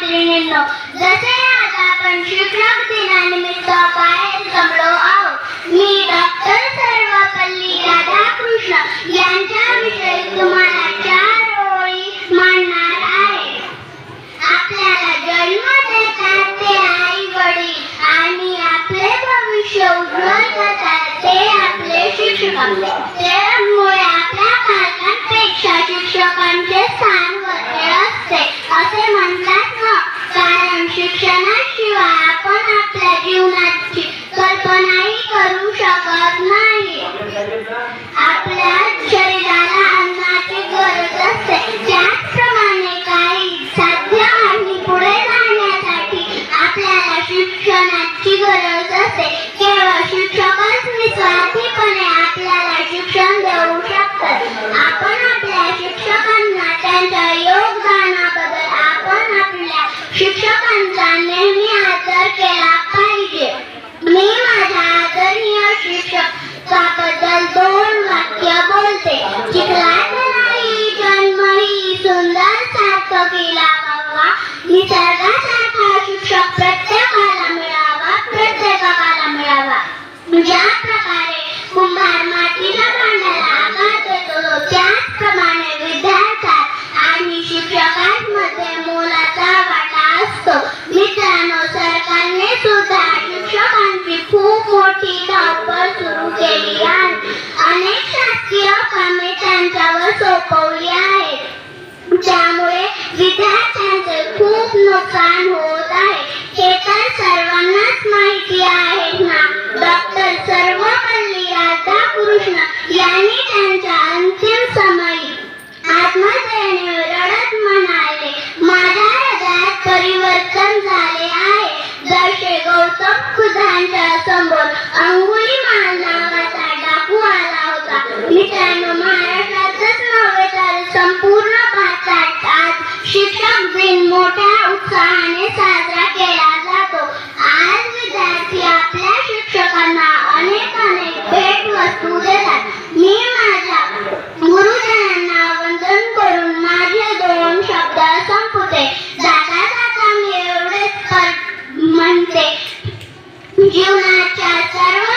मैत्रिणींनो जसे आज आपण शिक्षक दिनानिमित्त बाहेर जमलो आहोत मी डॉक्टर सर्वपल्ली राधाकृष्ण यांच्याविषयी तुम्हाला चार ओळी मांडणार आहे. आपल्याला जन्म देतात ते आई वडील आणि आपले भविष्य उज्ज्वल करतात ते आपले शिक्षक. त्यामुळे असे म्हणतात ना कारण शिक्षणाशिवाय आपण आपल्या जीवनाची कल्पनाही सार्थकीला हवा निसर्गासारखा शिक्षक प्रत्येकाला नुकसान होत आहे. हे तर सर्वांनाच माहिती आहे ना. डॉक्टर सर्वपल्ली राधाकृष्ण यांनी त्यांच्या अंतिम समयी आत्महत्येने रडत म्हणाले माझ्या हृदयात परिवर्तन झाले आहे. जसे गौतम खुदांच्या समोर अंगुली नावाचा डाकू आला होता. मित्रांनो You Gimana cara-cara?